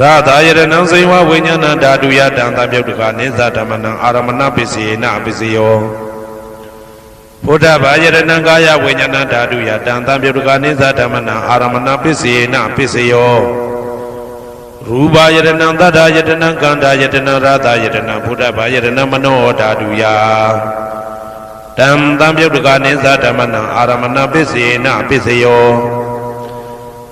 ရသာယရဏံစေဝဝိညာဏဓာတုယတံသံပယုတ်တကနိသဓမ္မနံအာရမဏပစ္စေနပစ္စယောဘုဒ္ဓဘာယရဏံကာယဝိညာဏဓာတုယတံသံပယုတ်တကနိသဓမ္မနံအာရမဏပစ္စေနပစ္စယောရူပယရဏံသတ္တယတနံကန္တာယတနံရသယတနံဘုဒ္ဓဘာယရဏံမနောဓာတုယတံသံပြုတ်တကနိသဓမ္မနံအာရမဏပစ္စေနပစ္စယော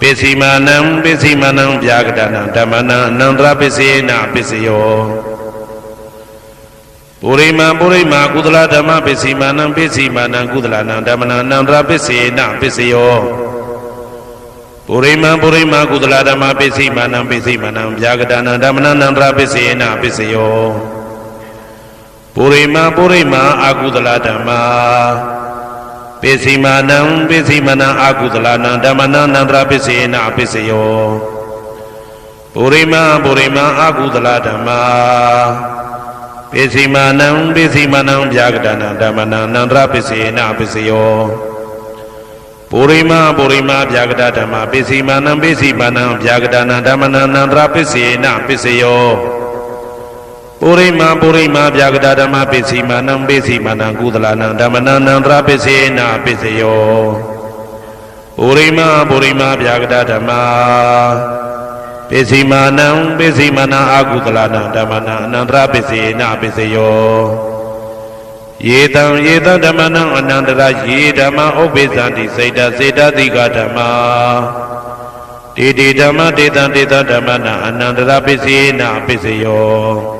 ပိစီမာနံပိစီမာနံဗျာကတနံဓမ္မနံအနန္တရပစ္စေနပစ္စယောပုရိမံပုရိမာကုသလဓမ္မပစ္စည်းမာနံပစ္စည်းမာနံကုသလနံဓမ္မနံအနန္တရပစ္စေနပစ္စယောပုရိမံပုရိမာကုသလဓမ္မပစ္စည်းမာနံပစ္စည်းမာနံဗျာကတနံဓမ္မနံအနန္တရပစ္စေနပစ္စယောပုရိမံပုရိမာအာကုသလဓမ္မာ ပိစီမာနံပိစီမနံအာကုသလနံဓမ္မနံနန္တရပစ္စေနပစ္စယောပုရိမပုရိမအာကုသလဓမ္မာပိစီမာနံပိစီမနံဗျာကတနံဓမ္မနံနန္တရပစ္စေနပစ္စယောပုရိမပုရိမဗျာကတဓမ္မပိစီမာနံပိစီမာနံဗျာကတနံဓမ္မနံနန္တရပစ္စေနပစ္စယော ပုရိမပုရိမဗျာကတဓမ္မပိစီမာနံပိစီမာနံကုသလနံဓမ္မနံနန္တရပစ္စေနပစ္စယောပုရိမပုရိမဗျာကတဓမ္မပိစီမာနံပိစီမာနံအာကုသလနံဓမ္မနံအနန္တရပစ္စေနပစ္စယောယေတံယေတံဓမ္မနံအနန္တရယေဓမ္မဥပ္ပိသန္တိစေတစေတတိကဓမ္မာတေတိဓမ္မတေတံတေတဓမ္မနံအနန္တရပစ္စေနပစ္စယော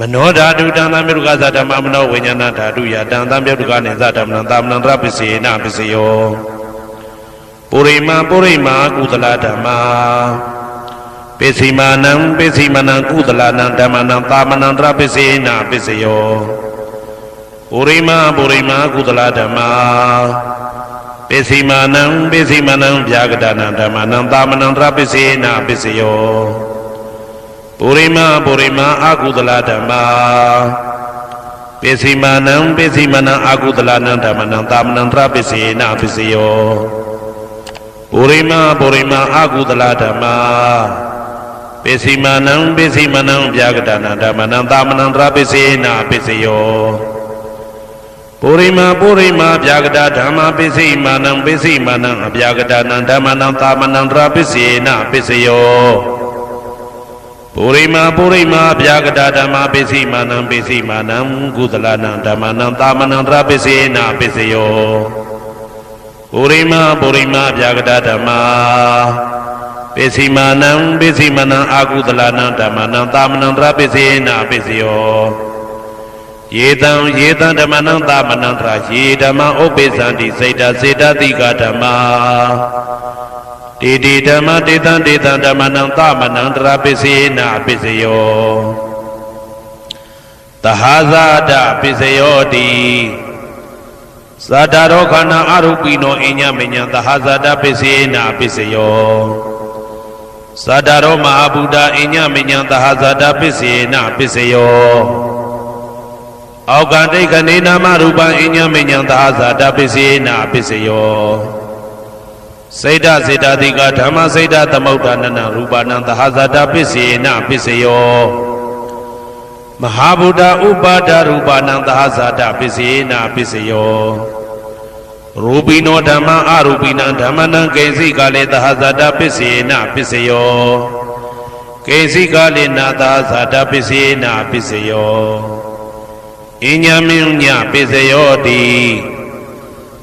မနောဓာတုတံသံမြုကသဓမ္မမနောဝိညာဏဓာတုယတံသံမြုကနေသဓမ္မနံသာမဏံတရပစ္စေနပစ္စယောပုရိမာပုရိမာကုသလဓမ္မာပိစီမာနံပိစီမနံကုသလနံဓမ္မနံသာမဏံတရပစ္စေနပစ္စယောပုရိမာပုရိမာကုသလဓမ္မာပိစီမာနံပိစီမနံဗျာကတနံဓမ္မနံသာမဏံတရပစ္စေနပစ္စယော ပုရိမပုရိမအာကုသလဓမ္မာပိစီမာနံပိစီမနံအာကုသလနံဓမ္မနံသာမဏံတရပိစေနပစ္စယောပုရိမပုရိမအာကုသလဓမ္မာပိစီမာနံပိစီမနံဗျာကတနာဓမ္မနံသာမဏံတရပိစေနပစ္စယောပုရိမပုရိမဗျာကတဓမ္မပိစိမာနံပိစိမာနံအဗျာကတနံဓမ္မနံသာမဏံတရပိစေနပစ္စယော ပုရိမာပုရိမာဗျာကတာဓမ္မပိစိမာနံပိစိမာနံကုသလနံဓမ္မနံသာမဏံတရပိစေနပိစယောပုရိမာပုရိမာဗျာကတာဓမ္မပိစိမာနံပိစိမာနံအာကုသလနံဓမ္မနံသာမဏံတရပိစေနပိစယောယေတံယေတံဓမ္မနံသာမဏံတရယေဓမ္မဥပ္ပိသန္တိစေတစေတတိကဓမ္မာ တေတိဓမ္မတေတံတေတံဓမ္မနံသမနံတရာပစ္စေနပစ္စယောတဟာဇာတပစ္စယောတိသတ္တရောခန္ဓာအရုပိနောအညမညံသဟာဇာတပစ္စေနပစ္စယောသတ္တရောမဟာဗုဒ္ဓအညမညံသဟာဇာတပစ္စေနပစ္စယောအောက်ကတိတ်ကနေနာမရူပအညမညံသဟာဇာတပစ္စေနပစ္စယော စေတစေတတိကဓမ္မစေတသမုဋ္ဌာနနရူပနံသဟဇာတပစ္စေနပစ္စယောမဟာဗုဒ္ဓဥပါဒရူပနံသဟဇာတပစ္စေနပစ္စယောရူပိနောဓမ္မအရူပိနံဓမ္မနံကိဉ္စိကလေသဟဇာတပစ္စေနပစ္စယောကိဉ္စိကာလိနာသာဇာတပစ္စေနာပစ္စယောအညမင်းညပစ္စယောတိ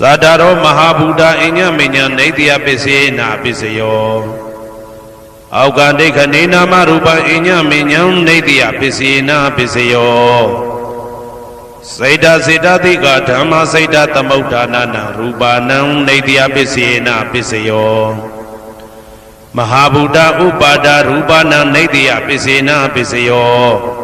သတ္တရောမဟာဗုဒ္ဓအညမညနေတယပစ္စေနာပစ္စယောအောက်ကဒိဋ္ဌနေနာမရူပံအညမညံနေတယပစ္စေနာပစ္စယောစေတစေတသိကဓမ္မစေတသမုဋ္ဌာနာနာရူပါနံနေတယပစ္စေနာပစ္စယောမဟာဗုဒ္ဓဥပါဒရူပနာနေတယပစ္စေနာပစ္စယော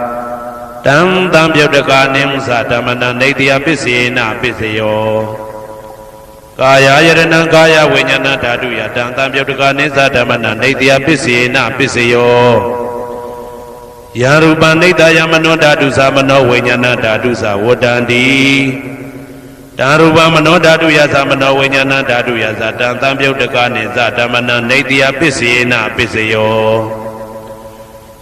တံတံပြုတ်တကနိသဓမ္မနာနေတယပစ္စေနာပစ္စယောကာယယရဏံကာယဝိညာဏဓာတုယတံတံပြုတ်တကနိသဓမ္မနာနေတယပစ္စေနာပစ္စယောယရူပနိတယမနောဓာတုသမနောဝိညာဏဓာတုသဝတ္တန္တိတံရူပမနောဓာတုယသမနောဝိညာဏဓာတုယသတံတံပြုတ်တကနိသဓမ္မနာနေတယပစ္စေနာပစ္စယော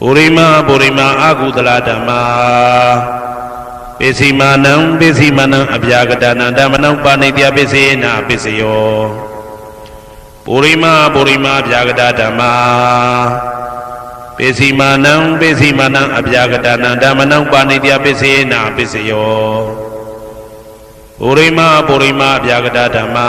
ပုရိမာပုရိမာအာကုသလဓမ္မာပိစီမာနံပိစီမာနံအပြာကတနံဓမ္မနံပါဏိတယပစ္စေနပစ္စယောပုရိမာပုရိမာအပြာကတဓမ္မာပိစီမာနံပိစီမာနံအပြာကတနံဓမ္မနံပါဏိတယပစ္စေနပစ္စယောပုရိမာပုရိမာအပြာကတဓမ္မာ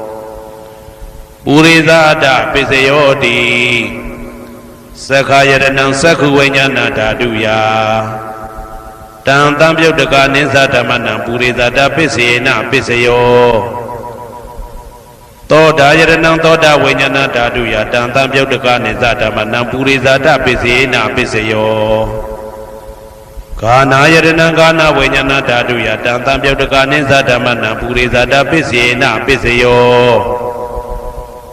ပုရိသအတပစ္စယောတိသက္ခာယရဏံသက္ခုဝိညာဏဓာတုယတံတံပြုတ်တကနိသဓမ္မနံပုရိသတာပစ္စေနပစ္စယောသောတာယရဏံသောတာဝိညာဏဓာတုယတံတံပြုတ်တကနိသဓမ္မနံပုရိသတာပစ္စေနပစ္စယောဂာနာယရဏံဂာနာဝိညာဏဓာတုယတံတံပြုတ်တကနိသဓမ္မနံပုရိသတာပစ္စေနပစ္စယော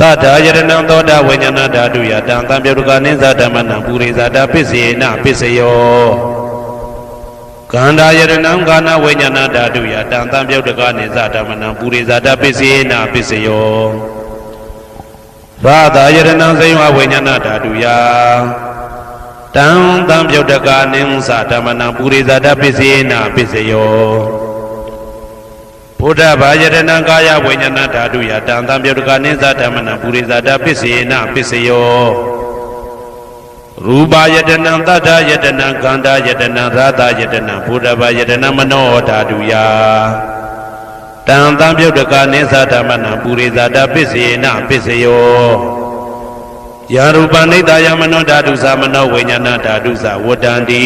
တတယရဏံသောတာဝိညာဏဓာတုယတံတံပြုတ်တကနိသဓမ္မနံပုရိသတာပစ္စေနပစ္စယောကန္တာယရဏံကာနဝိညာဏဓာတုယတံတံပြုတ်တကနိသဓမ္မနံပုရိသတာပစ္စေနပစ္စယောရရာသာယရဏံဇိဝဝိညာဏဓာတုယတံတံပြုတ်တကာနိသဓမ္မနံပုရိသတပစ္စေနပစ္စယော ဘုဒ္ဓဘာယရဏံကာယဝိညာဏဓာတုယတံတံပြုတ်တကာနိသဓမ္မနံပုရိသတပစ္စေနပစ္စယောရူပယတနံတတ္ထယတနံခန္ဓာယတနံရာသယတနံဘုဒ္ဓဘာယတနံမနောဓာတုယတံတံပြုတ်တကာနိသဓမ္မနံပုရိသတပစ္စေနပစ္စယောယာရူပနိတယမနောဓာတုသမနောဝိညာဏဓာတုသဝတ္တန္တိ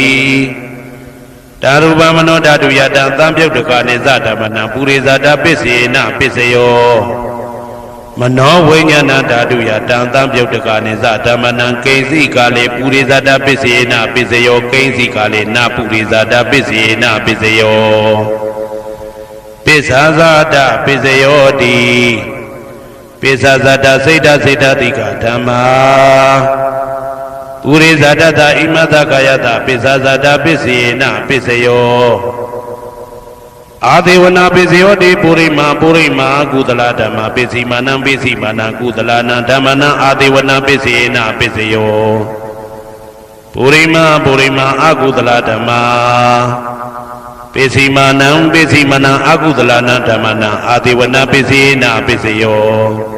ဓာရူပမနောဓာတုယတံသံပြုတ်တကာနိသဓမ္မနံပုရိသတပစ္စေနပစ္စယောမနောဝိညာဏဓာတုယတံသံပြုတ်တကာနိသဓမ္မနံကိဉ္စီကာလေပုရိသတပစ္စေနပစ္စယောကိဉ္စီကာလေနပုရိသတပစ္စေနပစ္စယောပစ္ဆာဇာတပစ္စယောတိပိစ္ဆာဇတစိတ်တစိတ်တတိကဓမ္မာ ပုရိဇတတဣမတကာယတပိစ္ဆာဇတပစ္စေနပစ္စယောအာဒေဝနာပစ္စယောတိပုရိမာပုရိမာကုသလဓမ္မာပစ္စည်းမာနံပစ္စည်းမာနံကုသလနံဓမ္မနံအာဒေဝနာပစ္စေနပစ္စယောပုရိမာပုရိမာအကုသလဓမ္မာပိစီမာနံပိစီမနံအကုသလနာဓမ္မနာအာတိဝနာပိစီနာပိစယော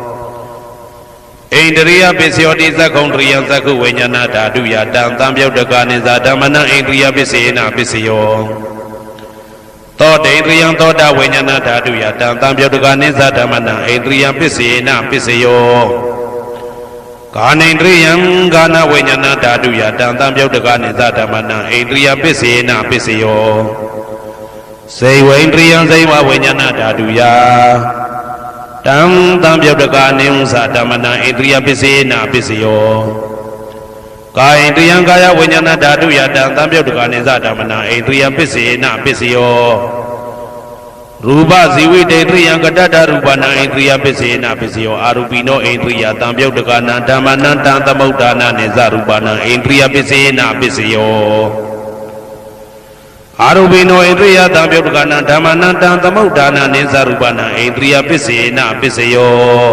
ဣန္ဒရိယပစ္စယောတိသက္ကုံတရိယသက္ကုဝိညာဏဓာတုယတံတံပြုတ်တကနိသဓမ္မနံဣန္ဒရိယပစ္စေနပစ္စယောသောတေန္ဒရိယသောတာဝိညာဏဓာတုယတံတံပြုတ်တကနိသဓမ္မနံဣန္ဒရိယပစ္စေနပစ္စယောကာနိန္ဒရိယံကာနဝိညာဏဓာတုယတံတံပြုတ်တကနိသဓမ္မနံဣန္ဒရိယပစ္စေနပစ္စယောစေဝိန္ဒရိယံဇိဝဝိညာဏဓာတုယ တံတံပြုတ်တကနိဥ္စဓမ္မနံဣန္ဒရိယပစ္စေနပစ္စယောကာယန္တယံကာယဝိညာဏဓာတုယတံတံပြုတ်တကနိသဓမ္မနံဣန္ဒရိယပစ္စေနပစ္စယောရူပဇီဝိတေတရိယံကတ္တရူပနာဣန္ဒြိယပစ္စေနပစ္စယောအာရူပိနောဣန္ဒြိယတံပြုတ်တကနာဓမ္မနံတံသမုဋ္ဌာနာနေဇရူပနာဣန္ဒြိယပစ္စေနပစ္စယော အာရူပိနောဣန္ဒြိယတံပြုတ်တကနာဓမ္မနံတံသမုဋ္ဌာနာနေဇရူပနာဣန္ဒြိယပစ္စေနပစ္စယော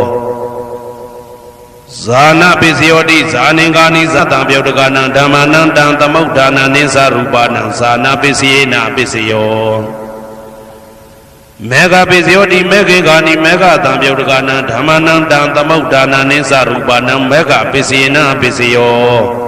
ဇာနာပစ္စယောတိဇာနင်္ဂာနိသတံပြုတ်တကနာဓမ္မနံတံသမုဋ္ဌာနာနေဇရူပနာဇာနာပစ္စေနပစ္စယောမေဃပိစယောတိမေခေကာနိမေဃတံပြုတ်တကနံဓမ္မနံတံသမုဋ္ဌာနာနိသရူပနံမေဃပိစေနပိစယော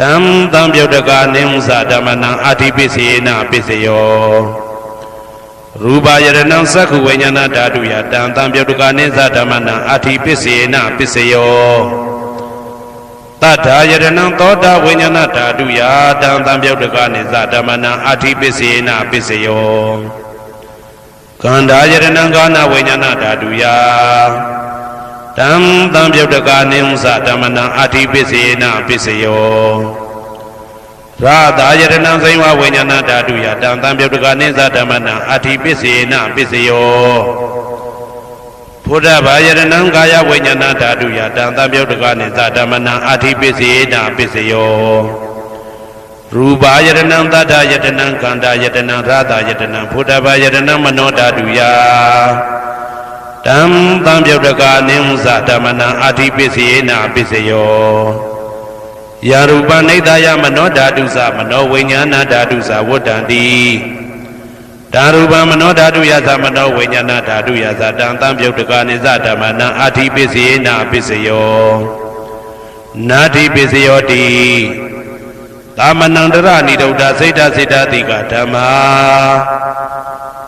တံတံပြုတ်တကနိသဓမ္မနံအဋ္ဌိပစ္စယေနာပစ္စယောရူပယရဏံသက္ခုဝိညာဏဓာတုယတံတံပြုတ်တကနိသဓမ္မနံအဋ္ဌိပစ္စယေနာပစ္စယောတတ္ထာယရဏံသောတာဝိညာဏဓာတုယာတံတံပြုတ်တကနိသဓမ္မနံအာတိပစ္စေနပစ္စယောကန္ဓာယရဏံကာနဝိညာဏဓာတုယာ တံတံပြုတ်တကနိသဓမ္မနံအာတိပစ္စေနပစ္စယောရာသာယရဏံဇိဝဝိညာဏဓာတုယာတံတံပြုတ်တကနိသဓမ္မနံအာတိပစ္စေနပစ္စယောဘုဒ္ဓဘာယရဏံကာယဝိညာဏဓာတုယတံတံပြုတ်တကနိသဓမ္မနံအာတိပစ္စေနာပစ္စယောရူပါယရဏံတတ္ထယတနံကန္တာယတနံရာသယတနံဘုဒ္ဓဘာယရဏံမနောဓာတုယ တံတံပြုတ်တကနိသဓမ္မနံအာတိပစ္စေနာပစ္စယောယာရူပနိဒာယမနောဓာတုသမနောဝိညာဏဓာတုသဝတ္တံတိဓာရူပမနောဓာတုယသမနောဝိညာဏဓာတုယသတံတံပြုတ်တကနိသဓမ္မနံအာတိပစ္စေနာပစ္စယောနာတိပစ္စယောတိသာမဏံတရဏိဒုဒ္ဒစိတ်တစိတ်တတိကဓမ္မာ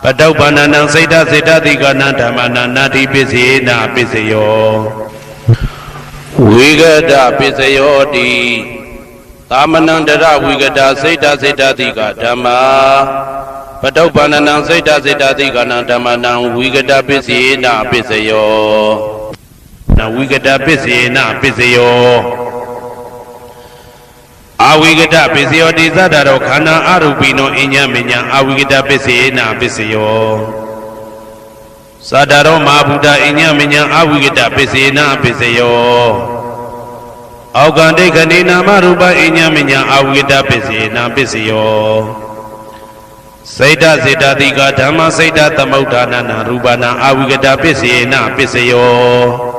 ပတုပ္ပန္နံစိတ်တစိတ်တတိကနံဓမ္မနံနာတိပစ္စေနာပစ္စယောဝိဂဒပစ္စယောတိသာမဏံတရဝိဂဒစိတ်တစိတ်တတိကဓမ္မာပတုပ္ပန္နံစိတ်တစိတ်တသိကနံဓမ္မနံဝိကတပစ္စေနပစ္စယောနဝိကတပစ္စေနပစ္စယော အာဝိကတပစ္စယောတိသတ္တရောခန္ဓာအရူပိနောအညမညအာဝိကတပစ္စေနပစ္စယောသတ္တရောမဟာဗုဒ္ဓအညမညအာဝိကတပစ္စေနပစ္စယောအောက်ကံဒိဋ္ဌနေနာမရူပအညမညအာဝိကတပစ္စေနပစ္စယောစိတ်တစေတတိကဓမ္မစိတ်တသမုဋ္ဌာနနာရူပနာအာဝိကတပစ္စေနပစ္စယော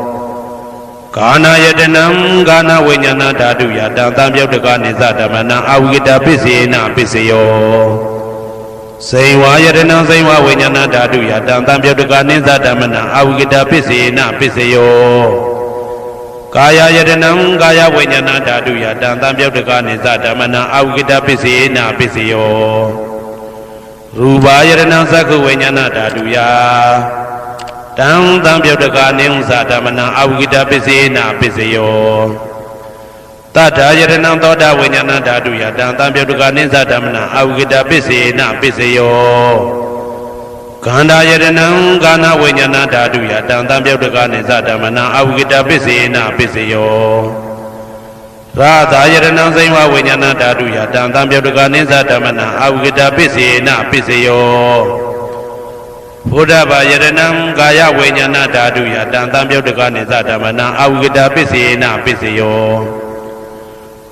ကာနာယတနံကာနာဝိညာဏဓာတုယတံတံပြုတ်တကနိသဓမ္မနံအာဝိကတပစ္စေနပစ္စယောစေဝါယတနံစေဝဝိညာဏဓာတုယတံတံပြုတ်တကနိသဓမ္မနံအာဝိကတပစ္စေနပစ္စယောကာယယတနံကာယဝိညာဏဓာတုယတံတံပြုတ်တကနိသဓမ္မနံအာဝိကတပစ္စေနပစ္စယောရူပါယတနံသက္ခဝိညာဏဓာတုယ တံတံပြုတ်တကာနိဥ္စာဓမ္မနံအဝိကတပစ္စေနာပစ္စယောတတ္ထာယရဏံသောတာဝိညာဏဓာတုယတံတံပြုတ်တကာနိစ္စဓမ္မနံအဝိကတပစ္စေနာပစ္စယောခန္ဓာယရဏံကာနဝိညာဏဓာတုယတံတံပြုတ်တကာနိစ္စဓမ္မနံအဝိကတပစ္စေနာပစ္စယောရာသာယရဏံစိဝဝိညာဏဓာတုယတံတံပြုတ်တကာနိစ္စဓမ္မနံအဝိကတပစ္စေနာပစ္စယော ဘုဒ္ဓဘာယရဏံကာယဝိညာဏဓာတုယတံတံပြုတ်တကနိသဓမ္မနံအဝိကတပစ္စေနပစ္စယော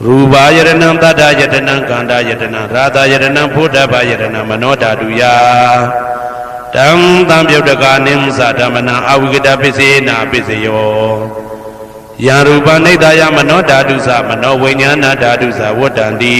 ရူပါယရဏံတတ္ထယတနံကန္တာယတနံရာသယရဏံဘုဒ္ဓဘာယရဏံမနောဓာတုယတံတံပြုတ်တကနိသဓမ္မနံအဝိကတပစ္စေနပစ္စယောယံရူပနိဒာယမနောဓာတုသမနောဝိညာဏဓာတုသဝတ္တန္တိ